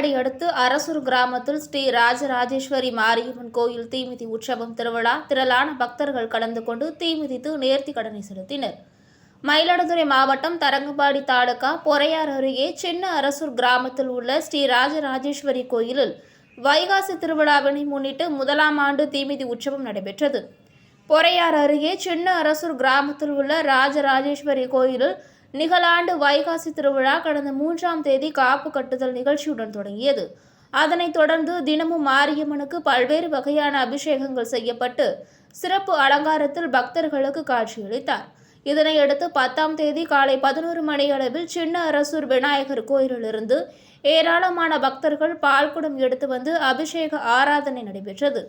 அடுத்து அரசூர் கிராமத்தில் ஸ்ரீ ராஜராஜேஸ்வரி மாரியம்மன் கோயில் தீமிதி உற்சவம் திருவிழா திரளான பக்தர்கள் கலந்து கொண்டு தீமிதித்து நேர்த்தி கடனை செலுத்தினர். மயிலாடுதுறை மாவட்டம் தரங்கம்பாடி தாலுகா பொறையார் அருகே சின்ன அரசூர் கிராமத்தில் உள்ள ஸ்ரீ ராஜராஜேஸ்வரி கோயிலில் வைகாசி திருவிழாவினை முன்னிட்டு முதலாம் ஆண்டு தீமிதி உற்சவம் நடைபெற்றது. பொறையார் அருகே சின்ன அரசூர் கிராமத்தில் உள்ள ராஜராஜேஸ்வரி கோயிலில் நிகழாண்டு வைகாசி திருவிழா கடந்த மூன்றாம் தேதி காப்பு கட்டுதல் நிகழ்ச்சியுடன் தொடங்கியது. அதனைத் தொடர்ந்து தினமும் மாரியம்மனுக்கு பல்வேறு வகையான அபிஷேகங்கள் செய்யப்பட்டு சிறப்பு அலங்காரத்தில் பக்தர்களுக்கு காட்சியளித்தார். இதனையடுத்து பத்தாம் தேதி காலை பதினோரு மணி அளவில் சின்ன அரசூர் விநாயகர் கோயிலிலிருந்து ஏராளமான பக்தர்கள் பால்குடம் எடுத்து வந்து அபிஷேக ஆராதனை நடைபெற்றது.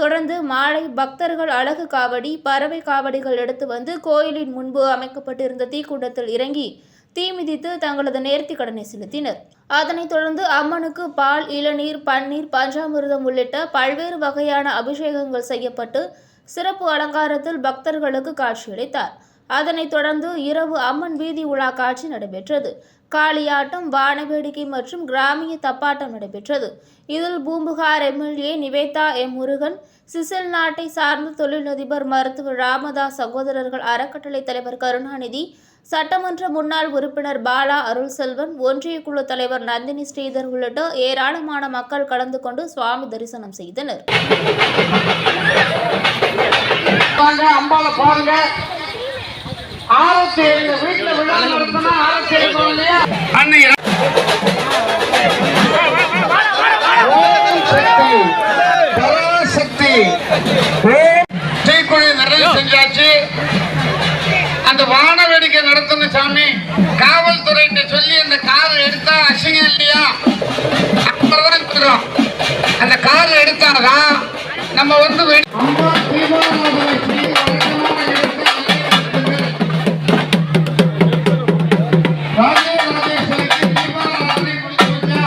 தொடர்ந்து மாலை பக்தர்கள் அழகு காவடி பறவை காவடிகள் எடுத்து வந்து கோயிலின் முன்பு அமைக்கப்பட்டிருந்த தீக்குண்டத்தில் இறங்கி தீ மிதித்து தங்களது நேர்த்தி கடனை செலுத்தினர். அதனைத் தொடர்ந்து அம்மனுக்கு பால் இளநீர் பன்னீர் பஞ்சாமிர்தம் உள்ளிட்ட பல்வேறு வகையான அபிஷேகங்கள் செய்யப்பட்டு சிறப்பு அலங்காரத்தில் பக்தர்களுக்கு காட்சியளித்தார். அதனைத் தொடர்ந்து இரவு அம்மன் வீதி உலா காட்சி நடைபெற்றது. காளியாட்டம் வானவேடிக்கை மற்றும் கிராமிய தப்பாட்டம் நடைபெற்றது. இதில் பூம்புகார் எம்எல்ஏ நிவேதா எம் முருகன் சிசில் நாட்டை சார்ந்த தொழிலதிபர் மருத்துவர் ராமதாஸ் சகோதரர்கள் அறக்கட்டளை தலைவர் கருணாநிதி சட்டமன்ற முன்னாள் உறுப்பினர் பாலா அருள்செல்வன் ஒன்றிய குழு தலைவர் நந்தினி ஸ்ரீதர் உள்ளிட்ட ஏராளமான மக்கள் கலந்து கொண்டு சுவாமி தரிசனம் செய்தனர். பாருங்க. ஆரத்தி எங்க வீட்டுல விழா நடத்தினா ஆரத்தி எடுக்கணும் இல்லையா அன்னை பராசக்தி. தீக்குழி நிறைய செஞ்சாச்சு. அந்த வான வேடிக்கை நடத்தணும் சாமி காவல்துறைகிட்ட சொல்லி அந்த கார் எடுத்தா அசிங்கம் இல்லையா? அந்த கார் எடுத்தாதான் நம்ம வந்து